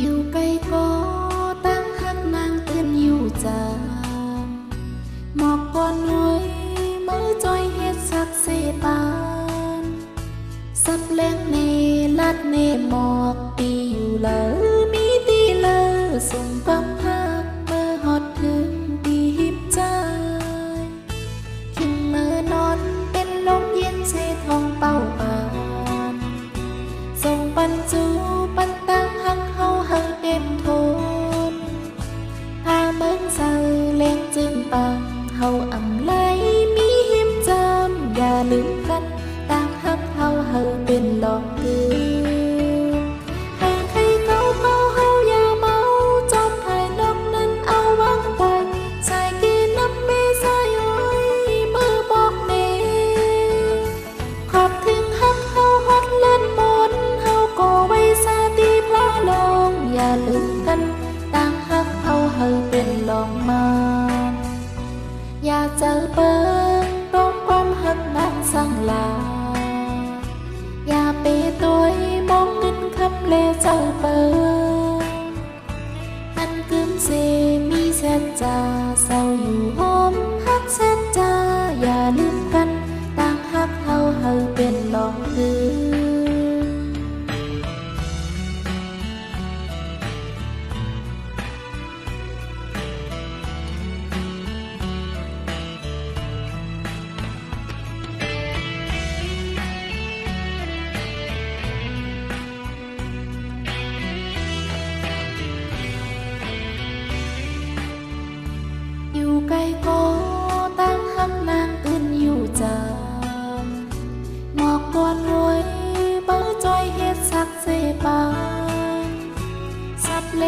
อยู่ไกลก็ จากเปิ้งต้องความหักนั้นสั่งลา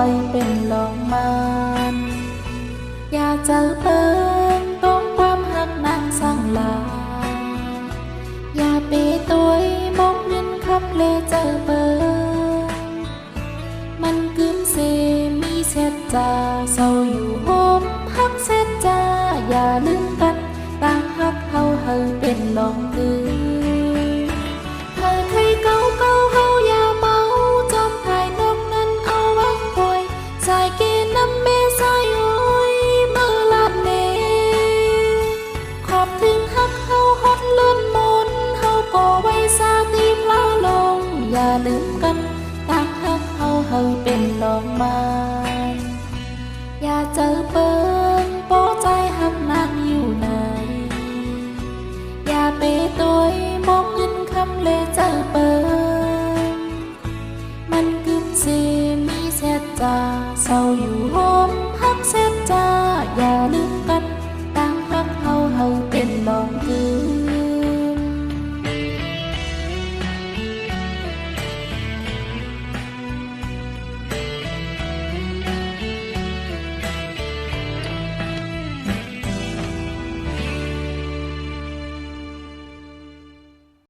ว้เป็นลองมันอย่าเจอเปิ้งต้องความหักนางสั่งลา อย่าไปตัวมองเงินคำเลเจอเบิงมันกึมเซมีเสร็จจาเศร้าอยู่โฮมฮักเสร็จจาอย่าลืมกันต่างฮักเฮาเฮาเป็นลองคือ เป็นดอกไม้อย่าเจอเปิ้นโปใจหักนางอยู่ไหน อย่าไปตัวมองเงินคำเลยเจอเปิ้นมันกึมเสมีเสียจาเศร้าอยู่ห้อมหักเส